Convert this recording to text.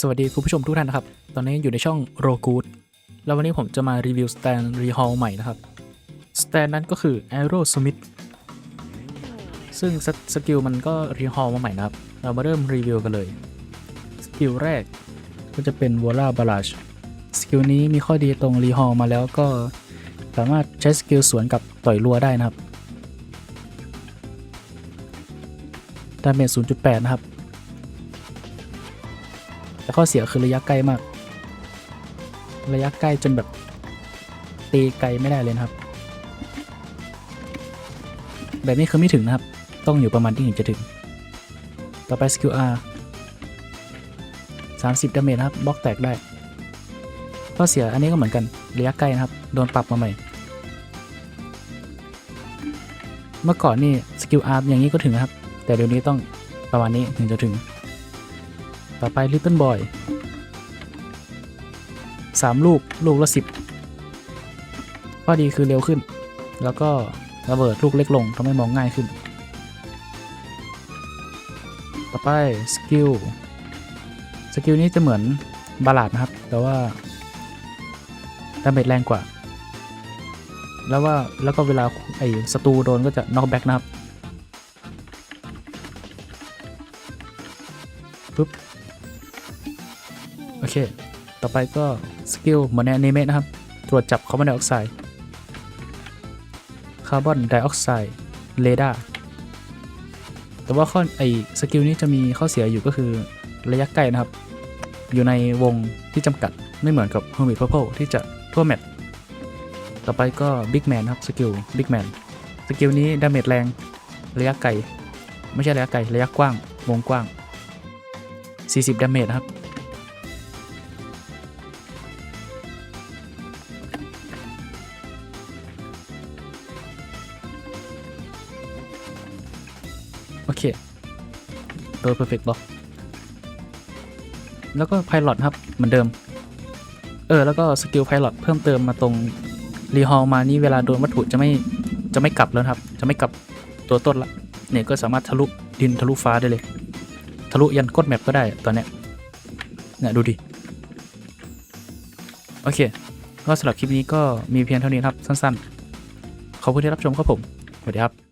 สวัสดีคุณผู้ชมทุกท่านนะครับ ตอนนี้อยู่ในช่องโรกูดแล้ววันนี้ผมจะมารีวิวสแตนรีฮอลใหม่นะครับ สแตนนั้นก็คือ Aerosmith ซึ่งสสกิลมันก็รีฮอลมาใหม่นะครับ เรามาเริ่มรีวิวกันเลย สกิลแรกก็จะเป็น v o l a Barrage สกิลนี้มีข้อดีตรงรีฮอลมาแล้วก็สามารถใช้สกิลสวนกับต่อยรัวได้นะครับดาเมจ0.8 นะครับ แต่ข้อเสียคือระยะใกล้มาก ระยะใกล้จนแบบตีไกลไม่ได้เลยนะครับ แบบนี้คือไม่ถึงนะครับ ต้องอยู่ประมาณที่ถึงจะถึง ต่อไปสกิล R 30ดาเมจครับบล็อกแตกได้ข้อเสียอันนี้ก็เหมือนกันระยะใกล้นะครับ โดนปรับมาใหม่ เมื่อก่อนนี่สกิล R อย่างนี้ก็ถึงนะครับ แต่เดี๋ยวนี้ต้องประมาณนี้ถึงจะถึง ต่อไป Little Boy สามลูก ลูกละสิบข้อดีคือเร็วขึ้น แล้วก็ระเบิดลูกเล็กลงทำให้มองง่ายขึ้น ต่อไปสกิล สกิลนี้จะเหมือนบาลาดนะครับ แต่ว่าดาเมจแรงกว่า แล้วว่าแล้วก็เวลาไอ้ศัตรูโดนก็จะน็อกแบ็กนะครับปึ๊บ โอเค ต่อไปก็สกิลเหมือนในอนิเมะนะครับ ตรวจจับคาร์บอนไดออกไซด์ คาร์บอนไดออกไซด์เรดาร์ แต่ว่าข้อไอสกิลนี้จะมีข้อเสียอยู่ก็คือระยะใกล้นะครับ อยู่ในวงที่จำกัดไม่เหมือนกับ Hermit Purple ที่จะทั่วแมตช์ต่อไปก็ Big Man ครับสกิล Big Man สกิลนี้ดาเมจแรงระยะไกล ไม่ใช่ระยะไกล ระยะกว้าง วงกว้าง 40 ดาเมจนะครับ โอเค โดย perfect บอแล้วก็ไพลอตครับ เหมือนเดิม เออ แล้วก็สกิลไพลอตเพิ่มเติมมาตรงรีฮอลมานี่เวลาโดนวัตถุจะไม่จะไม่กลับแล้วครับ จะไม่กลับตัวต้นละเนี่ยก็สามารถทะลุดินทะลุฟ้าได้เลย ทะลุยันก้นแมปก็ได้ตอนเนี้ยเนี่ยดูดิ โอเค ก็สำหรับคลิปนี้ก็มีเพียงเท่านี้ครับ สั้นๆ ขอบคุณที่รับชมครับผม สวัสดีครับ